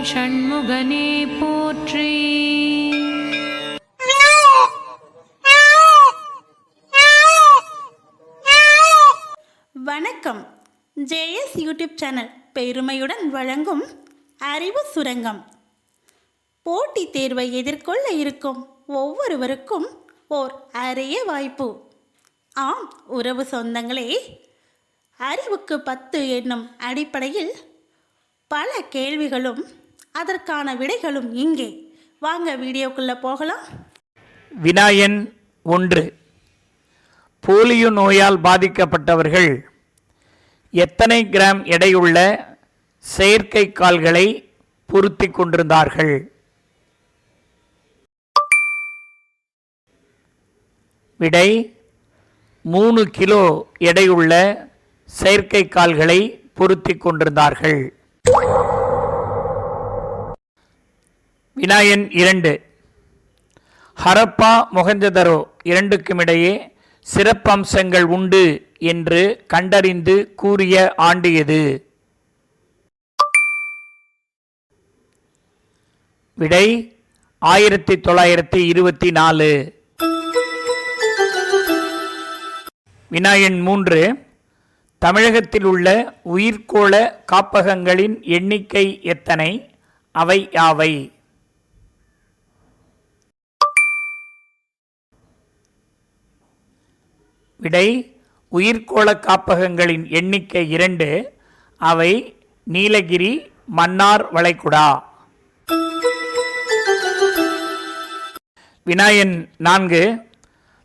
ஷண்முகனே போற்றி. வணக்கம். JS YouTube channel பெருமையுடன் வழங்கும் அறிவு சுரங்கம். போட்டித் தேர்வை எதிர்கொள்ள இருக்கும் ஒவ்வொருவருக்கும் ஓர் அரிய வாய்ப்பு. ஆம் உறவு சொந்தங்களே அறிவுக்கு பத்து என்னும் அடிப்படையில் பல கேள்விகளும் அதற்கான விடைகளும் இங்கே. வாங்க வீடியோக்குள்ளே போகலாம். வினாயன் ஒன்று. போலியோ நோயால் பாதிக்கப்பட்டவர்கள் எத்தனை கிராம் எடையுள்ள செயற்கை கால்களை பொருத்தி கொண்டிருந்தார்கள்? விடை மூணு கிலோ எடையுள்ள செயற்கை கால்களை பொருத்தி கொண்டிருந்தார்கள். வினாயன் இரண்டு ஹரப்பா மொஹஞ்சதரோ இரண்டுக்கும் இடையே சிறப்பம்சங்கள் உண்டு என்று கண்டறிந்து கூறிய ஆண்டு எது? விடை ஆயிரத்தி தொள்ளாயிரத்தி இருபத்தி நாலு வினாயன் மூன்று தமிழகத்தில் உள்ள உயிர்கோள காப்பகங்களின் எண்ணிக்கை எத்தனை? அவை யாவை? விடை உயிர்கோள காப்பகங்களின் எண்ணிக்கை இரண்டு அவை நீலகிரி மன்னார் வளைகுடா. வினாயன் நான்கு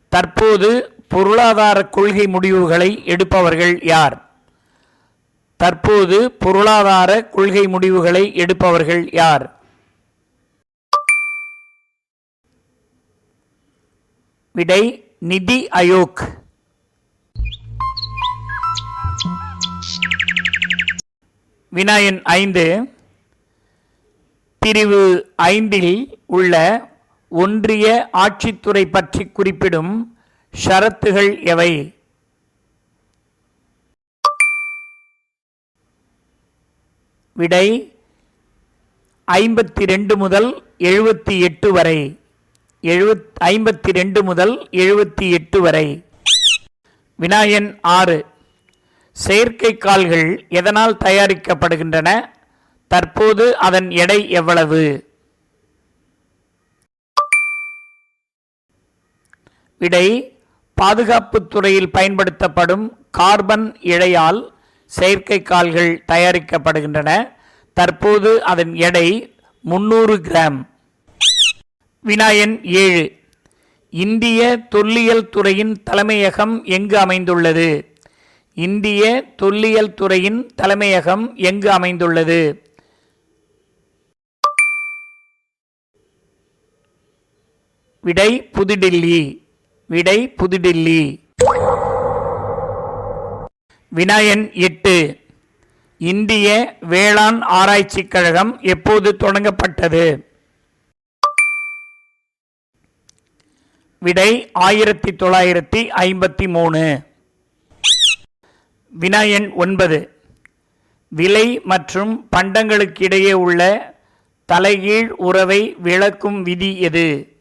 தற்போது பொருளாதார கொள்கை முடிவுகளை எடுப்பவர்கள் யார்? தற்போது பொருளாதார கொள்கை முடிவுகளை எடுப்பவர்கள் யார்? விடை நிதி ஆயோக். வினாயன் ஐந்து பிரிவு ஐந்தில் உள்ள ஒன்றிய ஆட்சித்துறை பற்றி குறிப்பிடும் ஷரத்துகள் எவை? விடை ஐம்பத்தி ரெண்டு முதல் எழுபத்தி எட்டு வரை. எழுபத் ஐம்பத்தி ரெண்டு முதல் எழுபத்தி எட்டு வரை. வினாயன் ஆறு செயற்கை கால்கள் எதனால் தயாரிக்கப்படுகின்றன? தற்போது அதன் எடை எவ்வளவு? விடை பாதுகாப்பு துறையில் பயன்படுத்தப்படும் கார்பன் இழையால் செயற்கை கால்கள் தயாரிக்கப்படுகின்றன. தற்போது அதன் எடை முன்னூறு கிராம். வினாயன் ஏழு. இந்திய தொல்லியல் துறையின் தலைமையகம் எங்கு அமைந்துள்ளது? இந்திய தொல்லியல் துறையின் தலைமையகம் எங்கு அமைந்துள்ளது? விடை புதுடில்லி. விடை புதுடில்லி. வினாயன் எட்டு. இந்திய வேளாண் ஆராய்ச்சிக் கழகம் எப்போது தொடங்கப்பட்டது? விடை ஆயிரத்தி தொள்ளாயிரத்தி ஐம்பத்தி மூணு. வினாயன் ஒன்பது. விலை மற்றும் பண்டங்களுக்கிடையே உள்ள தலைகீழ் உறவை விளக்கும் விதி எது?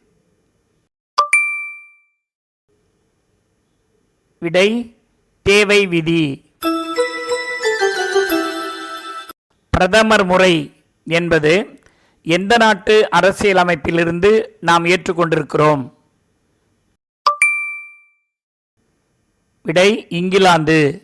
விடை தேவை விதி. பிரதமர் முறை என்பது எந்த நாட்டு அரசியலமைப்பிலிருந்து நாம் ஏற்றுக்கொண்டிருக்கிறோம்? விடை இங்கிலாந்து.